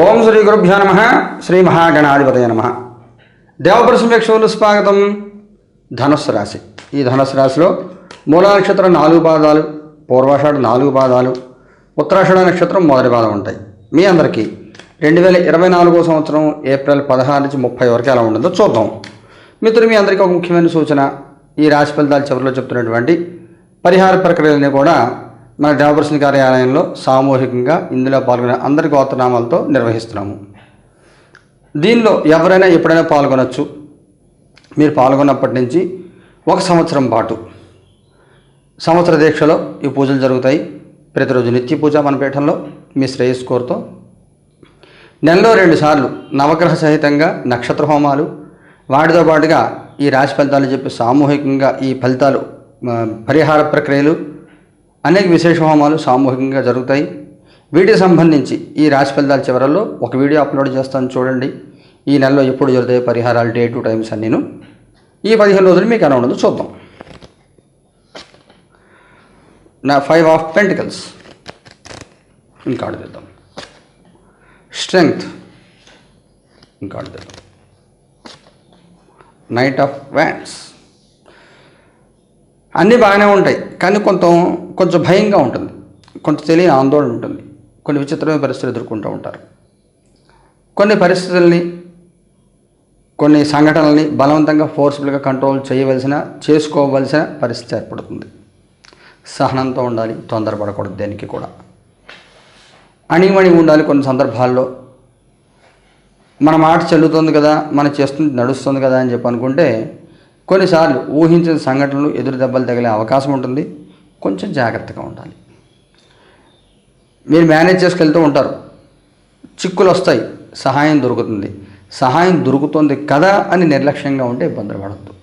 ఓం శ్రీ గురుభ్యో నమ శ్రీ మహాగణాధిపతయ నమ. దేవపరసమేక్షలు స్వాగతం. ధనుస్సు రాశి. ఈ ధనుస్సు రాశిలో మూలా నక్షత్రం నాలుగు పాదాలు పూర్వాషాఢ నాలుగు పాదాలు ఉత్తరాషాఢ నక్షత్రం మొదటి పాదం ఉంటాయి. మీ అందరికీ రెండు వేల ఇరవై నాలుగో సంవత్సరం ఏప్రిల్ పదహారు నుంచి ముప్పై వరకు ఎలా ఉంటుందో చూద్దాం. మిత్రులు మీ అందరికీ ఒక ముఖ్యమైన సూచన. ఈ రాశి ఫలితాలు చివరిలో చెప్తున్నటువంటి పరిహార ప్రక్రియలని కూడా మన డెమోక్రసీ కార్యాలయంలో సామూహికంగా ఇందులో పాల్గొనే అందరి గోత్రనామాలతో నిర్వహిస్తున్నాము. దీనిలో ఎవరైనా ఎప్పుడైనా పాల్గొనవచ్చు మీరు పాల్గొన్నప్పటి నుంచి ఒక సంవత్సరం పాటు. సంవత్సర దీక్షలో ఈ పూజలు జరుగుతాయి. ప్రతిరోజు నిత్య పూజ మన పీఠంలో మీ శ్రేయస్ కోరుతో. నెలలో రెండు సార్లు నవగ్రహ సహితంగా నక్షత్ర హోమాలు. వాటితో పాటుగా ఈ రాశి ఫలితాలు చెప్పి సామూహికంగా ఈ ఫలితాలు పరిహార ప్రక్రియలు అనేక విశేష హోమాలు సామూహికంగా జరుగుతాయి. వీటికి సంబంధించి ఈ రాశి ఫలితాల చివరల్లో ఒక వీడియో అప్లోడ్ చేస్తాను చూడండి. ఈ నెలలో ఎప్పుడు జరుగుతాయి పరిహారాలు డే టు టైమ్స్ అన్నీను ఈ పదిహేను రోజులు మీకు ఎలా ఉండదు చూద్దాం. నా ఫైవ్ ఆఫ్ పెంటికల్స్. ఇంకా తీద్దాం స్ట్రెంగ్త్. ఇంకా తీద్దాం నైట్ ఆఫ్ వ్యాండ్స్ అన్నీ బాగానే ఉంటాయి కానీ కొంత కొంచెం భయంగా ఉంటుంది. కొంత తెలియని ఆందోళన ఉంటుంది. కొన్ని విచిత్రమైన పరిస్థితులు ఎదుర్కొంటూ ఉంటారు. కొన్ని పరిస్థితుల్ని కొన్ని సంఘటనల్ని బలవంతంగా ఫోర్స్ఫుల్గా కంట్రోల్ చేయవలసిన చేసుకోవలసిన పరిస్థితి ఏర్పడుతుంది. సహనంతో ఉండాలి తొందరపడకూడదు దేనికి కూడా. అణిమణి ఉండాలి కొన్ని సందర్భాల్లో. మన మాట చెల్లుతుంది కదా మనం చేస్తుంది నడుస్తుంది కదా అని చెప్పి అనుకుంటే కొన్నిసార్లు ఊహించిన సంఘటనలు ఎదురు దెబ్బలు తగిలే అవకాశం ఉంటుంది. కొంచెం జాగ్రత్తగా ఉండాలి. మీరు మేనేజ్ చేసుకెళ్తూ ఉంటారు. చిక్కులు వస్తాయి. సహాయం దొరుకుతుంది. సహాయం దొరుకుతుంది కదా అని నిర్లక్ష్యంగా ఉంటే ఇబ్బందులు పడద్దు.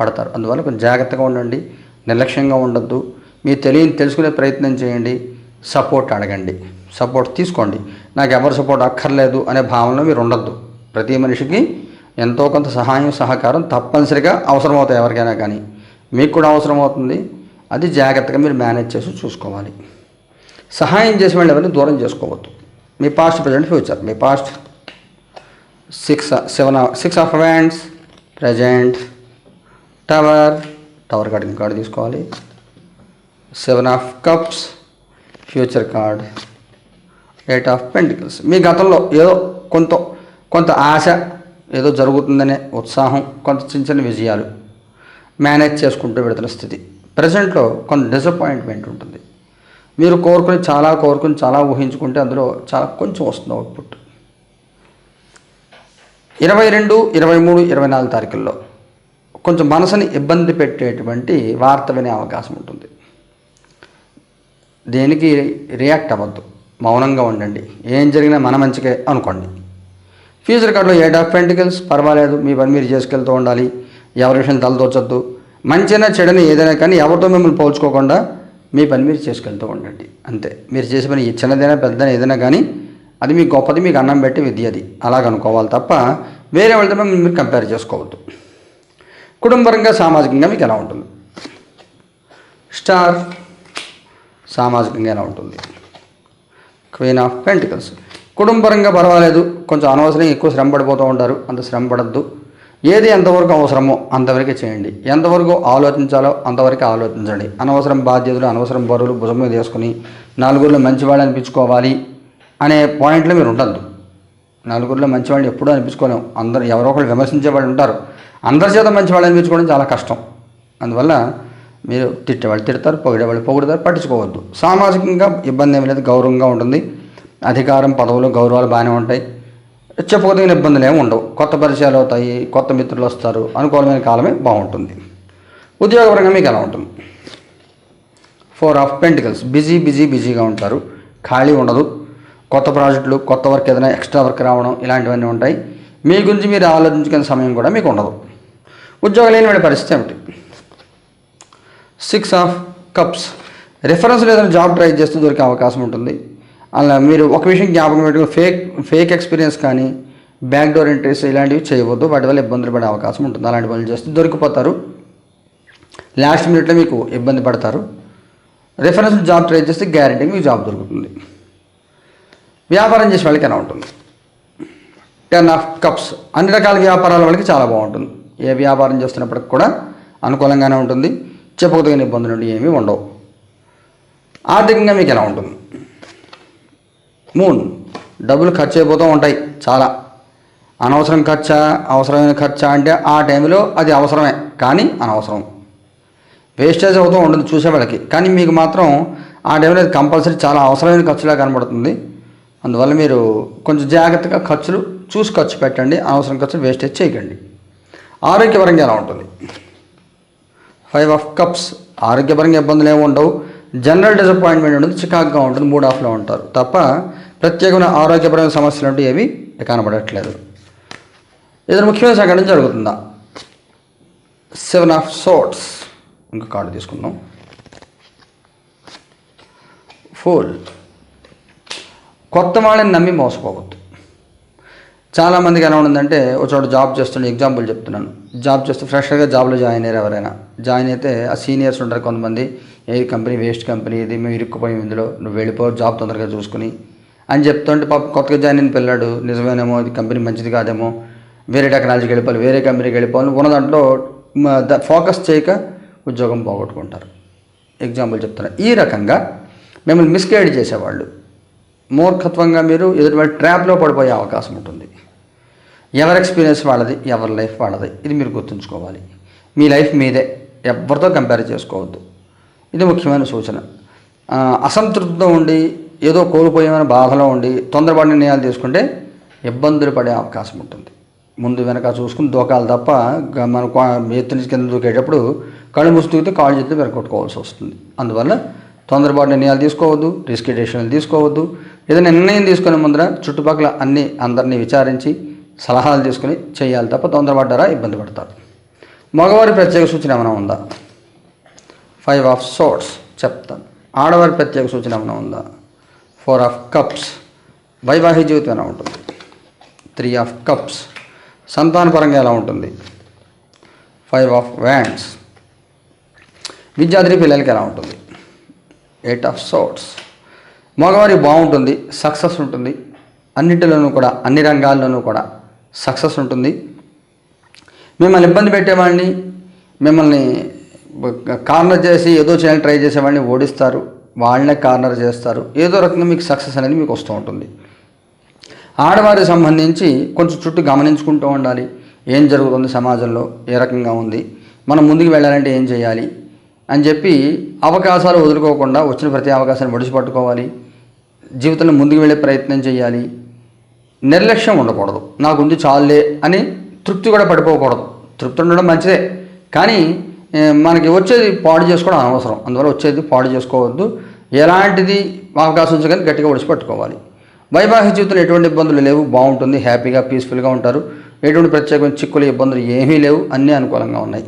పడతారు. అందువల్ల కొంచెం జాగ్రత్తగా ఉండండి. నిర్లక్ష్యంగా ఉండొద్దు. మీరు తెలియని తెలుసుకునే ప్రయత్నం చేయండి. సపోర్ట్ అడగండి. సపోర్ట్ తీసుకోండి. నాకు ఎవరు సపోర్ట్ అక్కర్లేదు అనే భావనలో మీరు ఉండొద్దు. ప్రతి మనిషికి ఎంతో కొంత సహాయం సహకారం తప్పనిసరిగా అవసరమవుతాయి ఎవరికైనా కానీ. మీకు కూడా అవసరం అవుతుంది అది జాగ్రత్తగా మీరు మేనేజ్ చేసి చూసుకోవాలి. సహాయం చేసిన వాళ్ళు ఎవరిని దూరం చేసుకోవద్దు. మీ past present future. Me past six seven six of hands present tower tower card card తీసుకోవాలి. Seven of cups future card. Eight of pentacles. మీ గతంలో ఏదో కొంత కొంత ఆశ ఏదో జరుగుతుందనే ఉత్సాహం కొంత చిన్న చిన్న విజయాలు మేనేజ్ చేసుకుంటూ వెళుతున్న స్థితి. ప్రజెంట్లో కొంత డిసప్పాయింట్మెంట్ ఉంటుంది. మీరు కోరుకుని చాలా కోరుకుని చాలా ఊహించుకుంటే అందులో చాలా కొంచెం వస్తుంది అవుట్పుట్. ఇరవై రెండు ఇరవై మూడు ఇరవై నాలుగు తారీఖుల్లో కొంచెం మనసుని ఇబ్బంది పెట్టేటువంటి వార్త వినే అవకాశం ఉంటుంది. దేనికి రియాక్ట్ అవ్వద్దు. మౌనంగా ఉండండి. ఏం జరిగినా మన మంచికే అనుకోండి. ఫ్యూచర్ కార్డులో ఎయిట్ ఆఫ్ పెంటికల్స్ పర్వాలేదు మీ పని మీరు చేసుకెళ్తూ ఉండాలి. ఎవరి విషయం తలదోచొద్దు మంచినా చెడని ఏదైనా కానీ ఎవరితో మిమ్మల్ని పోల్చుకోకుండా మీ పని మీరు చేసుకెళ్తూ ఉండండి. అంతే. మీరు చేసే పని చిన్నదైనా పెద్దదైనా ఏదైనా కానీ అది మీ గొప్పది మీకు అన్నం పెట్టి విద్య అది. అలాగ అనుకోవాలి తప్ప వేరే వాళ్ళతో మిమ్మల్ని మీరు కంపేర్ చేసుకోవద్దు. కుటుంబరంగా సామాజికంగా మీకు ఎలా ఉంటుంది? స్టార్ సామాజికంగా ఎలా ఉంటుంది? క్వీన్ ఆఫ్ పెంటికల్స్ కుటుంబరంగా పర్వాలేదు. కొంచెం అనవసరం ఎక్కువ శ్రమ పడిపోతూ ఉంటారు. అంత శ్రమ పడద్దు ఏది ఎంతవరకు అవసరమో అంతవరకే చేయండి. ఎంతవరకు ఆలోచించాలో అంతవరకు ఆలోచించండి. అనవసరం బాధ్యతలు అనవసరం బరువులు భుజం మీద వేసుకుని నలుగురిలో మంచివాళ్ళు అనిపించుకోవాలి అనే పాయింట్లో మీరు ఉండద్దు. నలుగురిలో మంచివాళ్ళు ఎప్పుడూ అనిపించుకోలేము అందరు ఎవరో ఒకరు విమర్శించే వాళ్ళు ఉంటారు. అందరి చేత మంచివాళ్ళు అనిపించుకోవడం చాలా కష్టం. అందువల్ల మీరు తిట్టేవాళ్ళు తిడతారు పొగిడేవాళ్ళు పొగుడతారు పట్టించుకోవద్దు. సామాజికంగా ఇబ్బంది ఏమి లేదు గౌరవంగా ఉంటుంది. అధికారం పదవులు గౌరవాలు బాగానే ఉంటాయి. చెప్పుకోదగిన ఇబ్బందులు ఏమి ఉండవు. కొత్త పరిచయాలు అవుతాయి కొత్త మిత్రులు వస్తారు అనుకూలమైన కాలమే బాగుంటుంది. ఉద్యోగపరంగా మీకు ఎలా ఉంటుంది? Four of pentacles busy busy బిజీగా ఉంటారు. ఖాళీ ఉండదు. కొత్త ప్రాజెక్టులు కొత్త వర్క్ ఏదైనా ఎక్స్ట్రా వర్క్ రావడం ఇలాంటివన్నీ ఉంటాయి. మీ గురించి మీరు ఆలోచించుకునే సమయం కూడా మీకు ఉండదు. ఉద్యోగం లేని వాడి పరిస్థితి ఏమిటి? సిక్స్ ఆఫ్ కప్స్ రిఫరెన్స్ ఏదైనా జాబ్ ట్రై చేస్తూ దొరికే అవకాశం ఉంటుంది. అలా మీరు ఒక విషయం జ్ఞాపకం పెట్టుకుని ఫేక్ ఫేక్ ఎక్స్పీరియన్స్ కానీ బ్యాక్ డోర్ ఎంట్రీస్ ఇలాంటివి చేయవద్దు వాటి వల్ల ఇబ్బందులు పడే అవకాశం ఉంటుంది. అలాంటి పనులు చేస్తే దొరికిపోతారు. లాస్ట్ మినిట్లో మీకు ఇబ్బంది పడతారు. రిఫరెన్స్ జాబ్ ట్రై చేస్తే గ్యారంటీ మీకు జాబ్ దొరుకుతుంది. వ్యాపారం చేసే వాళ్ళకి ఎలా ఉంటుంది? టెన్ ఆఫ్ కప్స్ అన్ని రకాల వ్యాపారాల వాళ్ళకి చాలా బాగుంటుంది. ఏ వ్యాపారం చేస్తున్నప్పటికి కూడా అనుకూలంగానే ఉంటుంది. చెప్పుకోదగిన ఇబ్బందులు నుండి ఏమీ ఉండవు. ఆర్థికంగా మీకు ఎలా ఉంటుంది? మూన్. డబ్బులు ఖర్చు అయిపోతూ ఉంటాయి చాలా. అనవసరం ఖర్చా అవసరమైన ఖర్చా అంటే ఆ టైంలో అది అవసరమే కానీ అనవసరం. వేస్టేజ్ అవుతూ ఉంటుంది చూసే వాళ్ళకి కానీ మీకు మాత్రం ఆ టైంలో అది కంపల్సరీ చాలా అవసరమైన ఖర్చులా కనబడుతుంది. అందువల్ల మీరు కొంచెం జాగ్రత్తగా ఖర్చులు చూసి ఖర్చు పెట్టండి అనవసరం ఖర్చులు వేస్టేజ్ చేయకండి. ఆరోగ్యపరంగా ఎలా ఉంటుంది? Five of cups. ఆరోగ్యపరంగా ఇబ్బందులు ఏమి ఉండవు. జనరల్ డిసప్పాయింట్మెంట్ ఉంటుంది చికాక్గా ఉంటుంది మూడ్ ఆఫ్లో ఉంటారు. తప్ప ప్రత్యేకమైన ఆరోగ్యపరమైన సమస్యలు అంటూ ఏవి కనబడట్లేదు. ఏదైనా ముఖ్యమైన సంఘటన జరుగుతుందా? సెవెన్ ఆఫ్ సోట్స్ ఇంకా కార్డు తీసుకుందాం. ఫోల్ కొత్త వాళ్ళని నమ్మి మోసపోవద్దు. చాలామందికి ఎలా ఉందంటే ఒక చోట జాబ్ చేస్తుండే ఎగ్జాంపుల్ చెప్తున్నాను. జాబ్ చేస్తూ ఫ్రెషర్గా జాబ్లో జాయిన్ అయ్యారు ఎవరైనా. జాయిన్ అయితే ఆ సీనియర్స్ ఉంటారు కొంతమంది. ఏ కంపెనీ వేస్ట్ కంపెనీ ఇది మేము ఇరుక్కుపోయి ఇందులో. నువ్వు వెళ్ళిపో జాబ్ తొందరగా చూసుకుని. అని చెప్తుంటే పాప కొత్తగా జాయిన్ అయిన పిల్లాడు నిజమేనేమో ఇది కంపెనీ మంచిది కాదేమో వేరే టెక్నాలజీకి వెళ్ళిపోవాలి వేరే కంపెనీకి వెళ్ళిపోవాలి ఉన్న దాంట్లో ఫోకస్ చేయక ఉద్యోగం పోగొట్టుకుంటారు. ఎగ్జాంపుల్ చెప్తున్నా. ఈ రకంగా మిమ్మల్ని మిస్గైడ్ చేసేవాళ్ళు. మూర్ఖత్వంగా మీరు ఎదుటి ట్రాప్లో పడిపోయే అవకాశం ఉంటుంది. ఎవరి ఎక్స్పీరియన్స్ వాళ్ళది ఎవరి లైఫ్ వాళ్ళది ఇది మీరు గుర్తుంచుకోవాలి. మీ లైఫ్ మీదే. ఎవరితో కంపేర్ చేసుకోవద్దు. ఇది ముఖ్యమైన సూచన. అసంతృప్తితో ఉండి ఏదో కోల్పోయేమైన బాధలో ఉండి తొందరపడి నిర్ణయాలు తీసుకుంటే ఇబ్బందులు పడే అవకాశం ఉంటుంది. ముందు వెనక చూసుకుని దూకాలి తప్ప గ- మనం ఎత్తు నుంచి కింద దూకేటప్పుడు కళ్ళు మూసి దూకితే కాళ్ళు చేతులు వెనకొట్టుకోవాల్సి వస్తుంది. అందువల్ల తొందరపాటు నిర్ణయాలు తీసుకోవద్దు రిస్క్ డెసిషన్లు తీసుకోవద్దు. ఏదైనా నిర్ణయం తీసుకునే ముందర చుట్టుపక్కల అన్ని అందరినీ విచారించి సలహాలు తీసుకుని చేయాలి తప్ప తొందరపడ్డారా ఇబ్బంది పడతారు. మగవారి ప్రత్యేక సూచన ఏమైనా ఉందా? ఫైవ్ ఆఫ్ సోట్స్ చెప్తాను ఆడవారి ప్రత్యేక సూచన ఏమైనా ఉందా? Four of cups. వైవాహిక జీవితం ఎలా ఉంటుంది? Three of cups. సంతానపరంగా ఎలా ఉంటుంది? Five of wands. విద్యార్థి పిల్లలకి ఎలా ఉంటుంది? ఎయిట్ ఆఫ్ సోట్స్ మగవారి బాగుంటుంది సక్సెస్ ఉంటుంది. అన్నిటిలోనూ కూడా అన్ని రంగాల్లోనూ కూడా సక్సెస్ ఉంటుంది. మిమ్మల్ని ఇబ్బంది పెట్టేవాడిని మిమ్మల్ని కార్నర్ చేసి ఏదో చేయాలని ట్రై చేసేవాడిని ఓడిస్తారు. వాళ్ళనే కార్నర్ చేస్తారు. ఏదో రకంగా మీకు సక్సెస్ అనేది మీకు వస్తూ ఉంటుంది. ఆడవారికి సంబంధించి కొంచెం చుట్టూ గమనించుకుంటూ ఉండాలి. ఏం జరుగుతుంది సమాజంలో? ఏ రకంగా ఉంది? మనం ముందుకు వెళ్ళాలంటే ఏం చేయాలి? అని చెప్పి అవకాశాలు వదులుకోకుండా వచ్చిన ప్రతి అవకాశాన్ని ఒడిచిపట్టుకోవాలి జీవితంలో ముందుకు వెళ్ళే ప్రయత్నం చేయాలి. నిర్లక్ష్యం ఉండకూడదు. నాకుంది చాలులే అని తృప్తి కూడా పడిపోకూడదు. తృప్తి ఉండడం మంచిదే. కానీ మనకి వచ్చేది పాడు చేసుకోవడం అనవసరం. అందువల్ల వచ్చేది పాడు చేసుకోవద్దు. ఎలాంటిది అవకాశం వచ్చి కానీ గట్టిగా ఒడిచిపెట్టుకోవాలి వైవాహిక జీవితంలో ఎటువంటి ఇబ్బందులు లేవు. బాగుంటుంది హ్యాపీగా పీస్ఫుల్గా ఉంటారు. ఎటువంటి ప్రత్యేకమైన చిక్కులు ఇబ్బందులు ఏమీ లేవు. అన్నీ అనుకూలంగా ఉన్నాయి.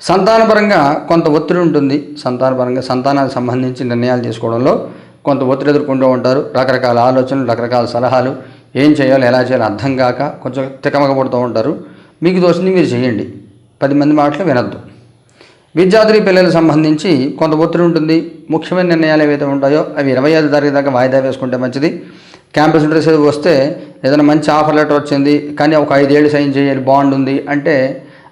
సంతానపరంగా కొంత ఒత్తిడి ఉంటుంది. సంతానపరంగా సంతానానికి సంబంధించి నిర్ణయాలు తీసుకోవడంలో కొంత ఒత్తిడి ఎదుర్కొంటూ ఉంటారు. రకరకాల ఆలోచనలు రకరకాల సలహాలు. ఏం చేయాలో ఎలా చేయాలో అర్థం కాక కొంచెం తికమకపడుతూ ఉంటారు. మీకు తోచింది మీరు చేయండి. పది మంది మాటలు వినద్దు. విద్యార్థి పిల్లలకు సంబంధించి కొంత ఒత్తిడి ఉంటుంది. ముఖ్యమైన నిర్ణయాలు ఏవైతే ఉంటాయో అవి ఇరవై ఐదు తారీఖు దాకా వాయిదా వేసుకుంటే మంచిది. క్యాంపస్ ఇంటర్వ్యూస్ వస్తే ఏదైనా మంచి ఆఫర్ లెటర్ వచ్చింది కానీ ఒక ఐదేళ్ళు సైన్ చేయాలి బాండ్ ఉంది అంటే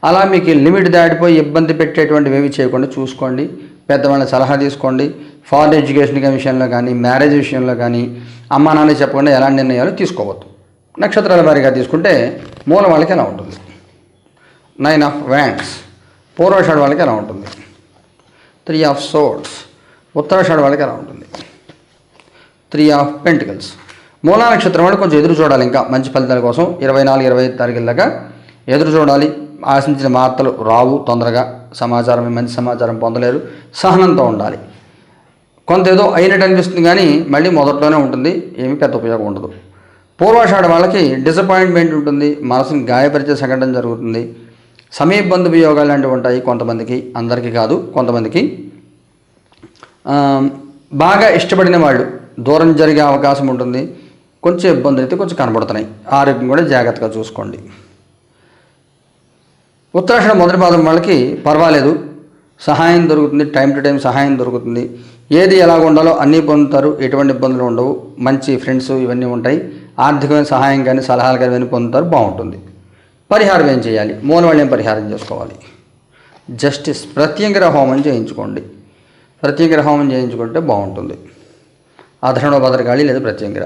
అలా మీకు లిమిట్ దాటిపోయి ఇబ్బంది పెట్టేటువంటివి ఏవి చేయకుండా చూసుకోండి. పెద్దవాళ్ళ సలహా తీసుకోండి. ఫారెన్ ఎడ్యుకేషన్ విషయంలో కానీ మ్యారేజ్ విషయంలో కానీ అమ్మా నాన్న చెప్పకుండా ఎలాంటి నిర్ణయాలు తీసుకోవద్దు. నక్షత్రాల వారిగా తీసుకుంటే మూల వాళ్ళకి ఎలా ఉంటుంది? నైన్ ఆఫ్ వ్యాండ్స్ పూర్వషాఢ వాళ్ళకి ఎలా ఉంటుంది? త్రీ ఆఫ్ సోర్డ్స్ ఉత్తరాషాఢ వాళ్ళకి ఎలా ఉంటుంది? త్రీ ఆఫ్ పెంటికల్స్ మూలా నక్షత్రం వాళ్ళు కొంచెం ఎదురు చూడాలి ఇంకా మంచి ఫలితాల కోసం. ఇరవై నాలుగు ఇరవై ఐదు తారీఖుల దాకా ఎదురు చూడాలి. ఆశించిన వార్తలు రావు తొందరగా సమాచారం మంచి సమాచారం పొందలేరు. సహనంతో ఉండాలి. కొంత ఏదో అయినట్టు అనిపిస్తుంది కానీ మళ్ళీ మొదట్లోనే ఉంటుంది. ఏమీ పెద్ద ఉపయోగం ఉండదు. పూర్వాషాఢ వాళ్ళకి డిసప్పాయింట్మెంట్ ఉంటుంది. మనసుని గాయపరిచే సంఘటన జరుగుతుంది. సమీప బంధు లాంటివి ఉంటాయి కొంతమందికి అందరికీ కాదు కొంతమందికి. బాగా ఇష్టపడిన వాళ్ళు దూరం జరిగే అవకాశం ఉంటుంది కొంచెం ఇబ్బందులు అయితే కొంచెం కనబడుతున్నాయి. ఆరోగ్యం కూడా జాగ్రత్తగా చూసుకోండి. ఉత్తరాక్షణ మొదటి పాదం వాళ్ళకి పర్వాలేదు. సహాయం దొరుకుతుంది టైం టు టైం సహాయం దొరుకుతుంది. ఏది ఎలాగ ఉండాలో అన్నీ పొందుతారు ఎటువంటి ఇబ్బందులు ఉండవు. మంచి ఫ్రెండ్స్ ఇవన్నీ ఉంటాయి. ఆర్థికమైన సహాయం కానీ సలహాలు కానీ ఇవన్నీ పొందుతారు బాగుంటుంది. పరిహారం ఏం చేయాలి? మూలవాళ్ళేం పరిహారం చేసుకోవాలి. జస్టిస్ ప్రత్యంగిర హోమం చేయించుకోండి. ప్రత్యంగిర హోమం చేయించుకుంటే బాగుంటుంది. అధరణో భద్రకాళి లేదా ప్రత్యంగిర.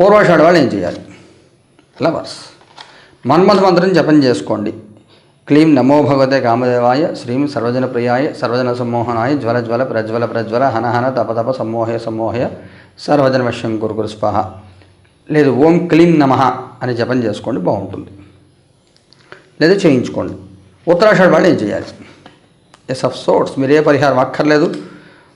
పూర్వాషాఢ వాళ్ళు ఏం చేయాలి? లవర్స్. మన్మథ మంత్రం జపం చేసుకోండి. క్లీం నమో భగవతే కామదేవాయ శ్రీం సర్వజన ప్రియాయ సర్వజన సమ్మోహనాయ జ్వల జ్వల ప్రజ్వల ప్రజ్వల హన హన తప తప సమ్మోహయ సమ్మోహయ సర్వజన వశ్యం గురుగురు స్పహ లేదు ఓం క్లీం నమ అని జపం చేసుకోండి బాగుంటుంది. లేదా చేయించుకోండి. ఉత్తరాషాఢ వాళ్ళు ఏం చేయాలి? ఎస్ ఆఫ్ సోర్ట్స్ మీరు ఏ పరిహారం అక్కర్లేదు.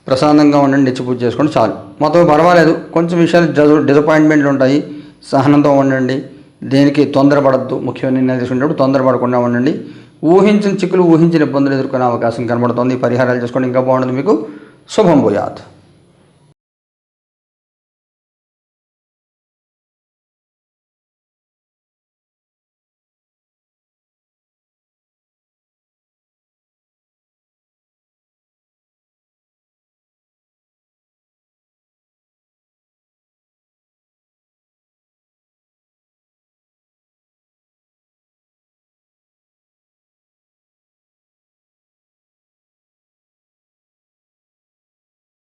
ప్రశాంతంగా ఉండండి నిత్య పూజ చేసుకోండి చాలు. మొత్తం పర్వాలేదు. కొంచెం విషయాలు డజ డిసప్పాయింట్మెంట్లు ఉంటాయి. సహనంతో ఉండండి. దేనికి తొందరపడద్దు. ముఖ్యమైన నిర్ణయాలు తీసుకునేటప్పుడు తొందరపడకుండా ఉండండి. ఊహించిన చిక్కులు ఊహించిన ఇబ్బందులు ఎదుర్కొనే అవకాశం కనబడుతుంది. ఈ పరిహారాలు చేసుకోండి ఇంకా బాగుంటుంది మీకు. శుభం భూయాత్.